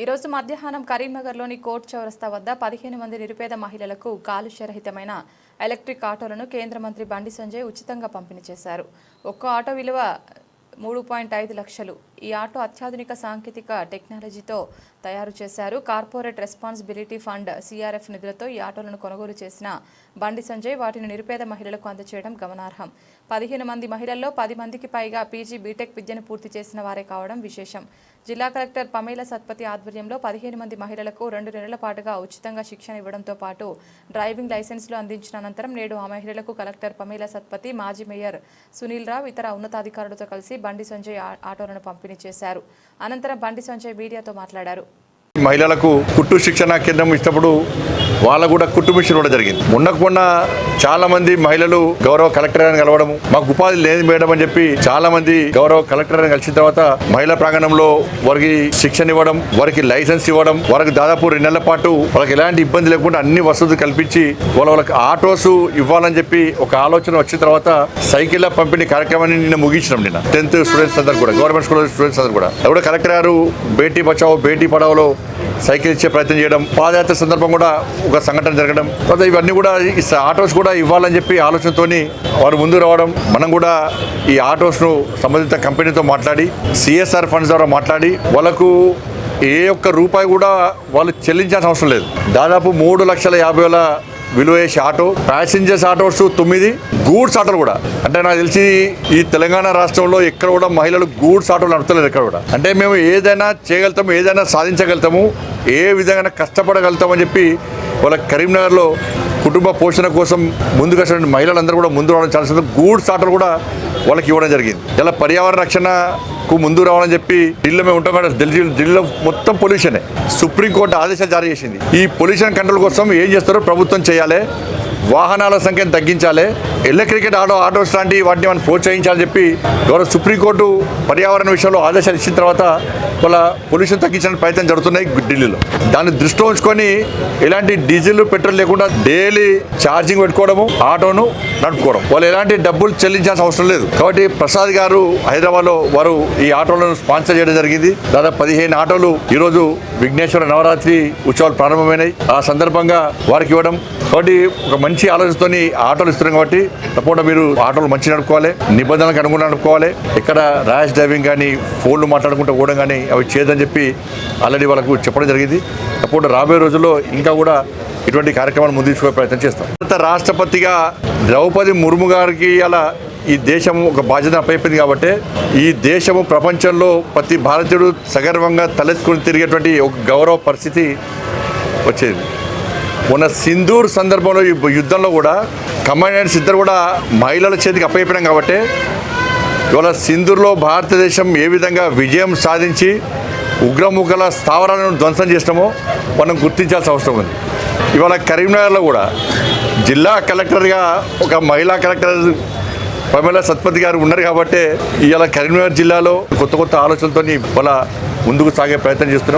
ఈరోజు మధ్యాహ్నం కరీంనగర్లోని కోర్ట్ చౌరస్తా వద్ద పదిహేను మంది నిరుపేద మహిళలకు కాలుష్యరహితమైన ఎలక్ట్రిక్ ఆటోలను కేంద్ర మంత్రి బండి సంజయ్ ఉచితంగా పంపిణీ చేశారు. ఒక్కో ఆటో విలువ మూడు పాయింట్ ఐదు లక్షలు. ఈ ఆటో అత్యాధునిక సాంకేతిక టెక్నాలజీతో తయారు చేశారు. కార్పొరేట్ రెస్పాన్సిబిలిటీ ఫండ్ సిఆర్ఎఫ్ నిధులతో ఈ ఆటోలను కొనుగోలు చేసిన బండి సంజయ్ వాటిని నిరుపేద మహిళలకు అందచేయడం గమనార్హం. పదిహేను మంది మహిళల్లో పది మందికి పైగా పీజీ బీటెక్ విద్యను పూర్తి చేసిన వారే కావడం విశేషం. జిల్లా కలెక్టర్ పమేల సత్పతి ఆధ్వర్యంలో పదిహేను మంది మహిళలకు రెండు నెలల పాటుగా ఉచితంగా శిక్షణ ఇవ్వడంతో పాటు డ్రైవింగ్ లైసెన్సులు అందించిన అనంతరం నేడు ఆ మహిళలకు కలెక్టర్ పమేల సత్పతి మాజీ మేయర్ సునీల్ రావు ఇతర ఉన్నతాధికారులతో కలిసి బండి సంజయ్ ఆ- ఆటోలను పంపిణీ చేశారు. అనంతరం బండి సంజయ్ మీడియాతో మాట్లాడారు. మహిళలకు కుట్టు శిక్షణ కేంద్రం ఇచ్చినప్పుడు వాళ్ళకు కూడా కుట్టు మిషన్ కూడా జరిగింది. మొన్నకు చాలా మంది మహిళలు గౌరవ కలెక్టర్ అని కలవడము మాకు ఉపాధి లేదు మేడం అని చెప్పి చాలా మంది గౌరవ కలెక్టర్ అని కలిసిన తర్వాత మహిళా ప్రాంగణంలో వారికి శిక్షణ ఇవ్వడం వారికి లైసెన్స్ ఇవ్వడం వారికి దాదాపు రెండు నెలల పాటు వాళ్ళకి ఎలాంటి ఇబ్బంది లేకుండా అన్ని వసతులు కల్పించి వాళ్ళ వాళ్ళకి ఆటోస్ ఇవ్వాలని చెప్పి ఒక ఆలోచన వచ్చిన తర్వాత సైకిల్ పంపిణీ కార్యక్రమాన్ని నిన్న ముగించినాం నిన్న. టెన్త్ స్టూడెంట్స్ అందరు కూడా గవర్నమెంట్ స్కూల్ స్టూడెంట్స్ అందరు కూడా. అది కలెక్టర్ గారు బేటీ బచావో బేటీ పడావోలో సైకిల్ ఇచ్చే ప్రయత్నం చేయడం పాదయాత్ర సందర్భం కూడా ఒక సంఘటన జరగడం తర్వాత ఇవన్నీ కూడా ఈ ఆటోస్ కూడా ఇవ్వాలని చెప్పి ఆలోచనతోని వారు ముందు రావడం మనం కూడా ఈ ఆటోస్ను సంబంధిత కంపెనీతో మాట్లాడి సిఎస్ఆర్ ఫండ్స్ ద్వారా మాట్లాడి వాళ్ళకు ఏ ఒక్క రూపాయి కూడా వాళ్ళు చెల్లించాల్సిన అవసరం లేదు. దాదాపు మూడు లక్షల యాభై వేల విలువ చేసే ఆటో ప్యాసింజర్స్ ఆటోస్ తొమ్మిది గూడ్స్ ఆటోలు కూడా. అంటే నాకు తెలిసి ఈ తెలంగాణ రాష్ట్రంలో ఎక్కడ కూడా మహిళలు గూడ్స్ ఆటోలు నడుపుతలేదు ఎక్కడ కూడా. అంటే మేము ఏదైనా చేయగలుగుతాము ఏదైనా సాధించగలుగుతాము ఏ విధంగా కష్టపడగలుగుతామని చెప్పి వాళ్ళ కరీంనగర్లో కుటుంబ పోషణ కోసం ముందుకు వచ్చిన మహిళలందరూ కూడా ముందు రావడం చాలా గూడ్స్ ఆటోలు కూడా వాళ్ళకి ఇవ్వడం జరిగింది. ఇలా పర్యావరణ రక్షణ రక్షణకు ముందు రావాలని చెప్పి ఢిల్లీలో మేము ఉంటాం కదా ఢిల్లీ ఢిల్లీలో మొత్తం పొల్యూషనే సుప్రీంకోర్టు ఆదేశాలు జారీ చేసింది. ఈ పొల్యూషన్ కంట్రోల్ కోసం ఏం చేస్తారో ప్రభుత్వం చేయాలి. వాహనాల సంఖ్యను తగ్గించాలి. ఎలక్ట్రిక్ ఆటో ఆటోస్ లాంటి వాటిని మనం ప్రోత్సహించాలని చెప్పి గౌరవ సుప్రీంకోర్టు పర్యావరణ విషయంలో ఆదేశాలు ఇచ్చిన తర్వాత వాళ్ళ పొల్యూషన్ తగ్గించడానికి ప్రయత్నం జరుగుతున్నాయి ఢిల్లీలో. దాన్ని దృష్టిలో ఉంచుకొని ఎలాంటి డీజిల్ పెట్రోల్ లేకుండా డైలీ ఛార్జింగ్ పెట్టుకోవడము ఆటోను నడుపుకోవడం. వాళ్ళు ఎలాంటి డబ్బులు చెల్లించాల్సిన అవసరం లేదు. కాబట్టి ప్రసాద్ గారు హైదరాబాద్లో వారు ఈ ఆటోలను స్పాన్సర్ చేయడం జరిగింది. దాదాపు పదిహేను ఆటోలు ఈరోజు విఘ్నేశ్వర నవరాత్రి ఉత్సవాలు ప్రారంభమైనాయి. ఆ సందర్భంగా వారికి ఇవ్వడం. కాబట్టి ఒక మంచి మంచి ఆలోచనతోని ఆటోలు ఇస్తున్నాం కాబట్టి తప్పకుండా మీరు ఆటోలు మంచి నడుపుకోవాలి నిబంధనలకు అనుగుణంగా నడుపుకోవాలి. ఇక్కడ ర్యాష్ డ్రైవింగ్ కానీ ఫోన్లు మాట్లాడుకుంటూ పోవడం కానీ అవి చేయదని చెప్పి ఆల్రెడీ వాళ్ళకు చెప్పడం జరిగింది. తప్పకుండా రాబోయే రోజుల్లో ఇంకా కూడా ఇటువంటి కార్యక్రమాలు ముందు తీసుకునే ప్రయత్నం చేస్తాం. భారత రాష్ట్రపతిగా ద్రౌపది ముర్ము గారికి అలా ఈ దేశం ఒక బాధ్యత అప్పైపోయింది కాబట్టి ఈ దేశము ప్రపంచంలో ప్రతి భారతీయుడు సగర్వంగా తలెత్తుకుని తిరిగేటువంటి ఒక గౌరవ పరిస్థితి వచ్చేది. మొన్న సింధూర్ సందర్భంలో ఈ యుద్ధంలో కూడా కమాండెంట్స్ ఇద్దరు కూడా మహిళల చేతికి అప్పయిపోయినాం కాబట్టి ఇవాళ సింధూర్లో భారతదేశం ఏ విధంగా విజయం సాధించి ఉగ్రముఖల స్థావరాలను ధ్వంసం చేసినామో మనం గుర్తించాల్సిన అవసరం ఉంది. ఇవాళ కరీంనగర్లో కూడా జిల్లా కలెక్టర్గా ఒక మహిళా కలెక్టర్ పమేల సత్పతి గారు ఉన్నారు కాబట్టి ఇవాళ కరీంనగర్ జిల్లాలో కొత్త కొత్త ఆలోచనలతో ఇవాళ ముందుకు సాగే ప్రయత్నం చేస్తున్నాం.